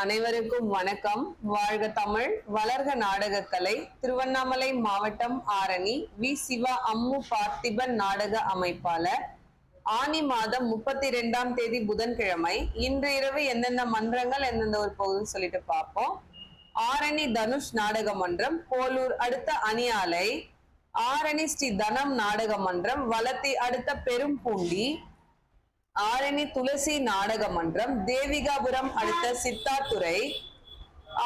அனைவருக்கும் வணக்கம். வாழ்க தமிழ் வளர்க நாடகக்கலை திருவண்ணாமலை மாவட்டம் ஆரணி வி. சிவா அம்மு பார்த்திபன் நாடக அமைப்பாளர். ஆனி மாதம் முப்பத்தி ரெண்டாம் தேதி புதன்கிழமை. இன்று இரவு எந்தெந்த மன்றங்கள் எந்தெந்த ஒரு பகுதி சொல்லிட்டு பார்ப்போம். ஆரணி தனுஷ் நாடக மன்றம் போலூர் அடுத்த அணியாலை. ஆரணி ஸ்ரீ தனம் நாடக மன்றம் வளத்தி அடுத்த பெரும்பூண்டி. ஆரணி துளசி நாடக மன்றம் தேவிகாபுரம் அடுத்த சித்தாத்துறை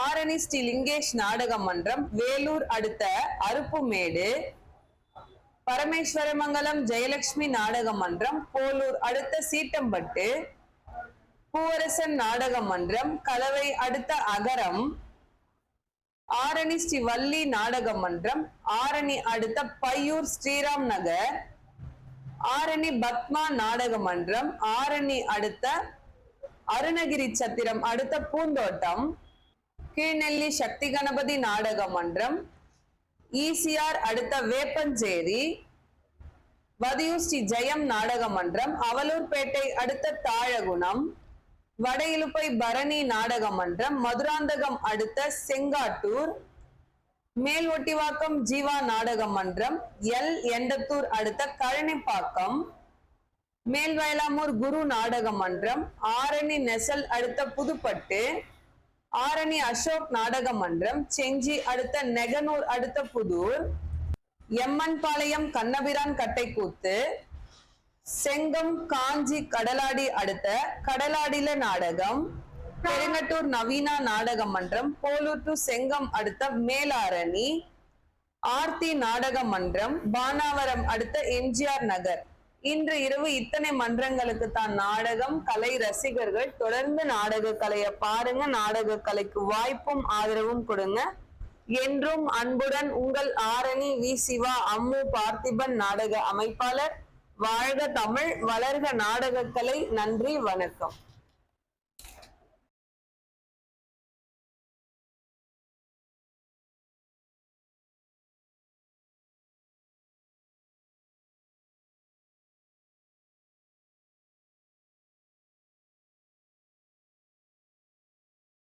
ஆரணி ஸ்ரீ லிங்கேஷ் நாடக மன்றம் வேலூர் அடுத்த அருப்புமேடு பரமேஸ்வரமங்கலம் ஜெயலட்சுமி நாடக மன்றம் போலூர் அடுத்த சீட்டம்பட்டு பூவரசன் நாடக மன்றம் கலவை அடுத்த அகரம் ஆரணி ஸ்ரீ வள்ளி நாடக மன்றம் ஆரணி அடுத்த பையூர் ஸ்ரீராம் நகர் ஆரணி பத்மா நாடக மன்றம் ஆரணி அடுத்த அருணகிரி சத்திரம் அடுத்த பூந்தோட்டம் கீழ்நெல்லி சக்தி கணபதி நாடக மன்றம் ஈசிஆர் அடுத்த வேப்பஞ்சேரி வதியூர் ஸ்ரீ ஜெயம் நாடக மன்றம் அவலூர்பேட்டை அடுத்த தாழகுணம் வட இலுப்பை பரணி நாடக மன்றம் மதுராந்தகம் அடுத்த செங்காட்டூர் மேல் ஒட்டிவாக்கம் ஜீவா நாடக மன்றம் எல். எண்டத்தூர் அடுத்த கழனிப்பாக்கம் மேல் வயலாமூர் குரு நாடக மன்றம் ஆரணி நெசல் அடுத்த புதுப்பட்டு ஆரணி அசோக் நாடக மன்றம் செஞ்சி அடுத்த நெகனூர் அடுத்த புதூர் எம்மன் பாளையம் கண்ணபிரான் கட்டைக்கூத்து செங்கம் காஞ்சி கடலாடி அடுத்த கடலாடில நாடகம் பெருங்கட்டூர் நவீனா நாடக மன்றம் போலூர் டு செங்கம் அடுத்த மேலாரணி ஆர்த்தி நாடக மன்றம் பானாவரம் அடுத்த எம்ஜிஆர் நகர். இன்று இரவு இத்தனை மன்றங்களுக்கு தான் நாடகம் கலை ரசிகர்கள் தொடர்ந்து நாடக கலையை பாருங்க நாடக கலைக்கு வாய்ப்பும் ஆதரவும் கொடுங்க. என்றும் அன்புடன் உங்கள் ஆரணி வி. சிவா அம்மு பார்த்திபன் நாடக அமைப்பாளர். வாழ்க தமிழ் வளர்க நாடகக்கலை நன்றி வணக்கம்.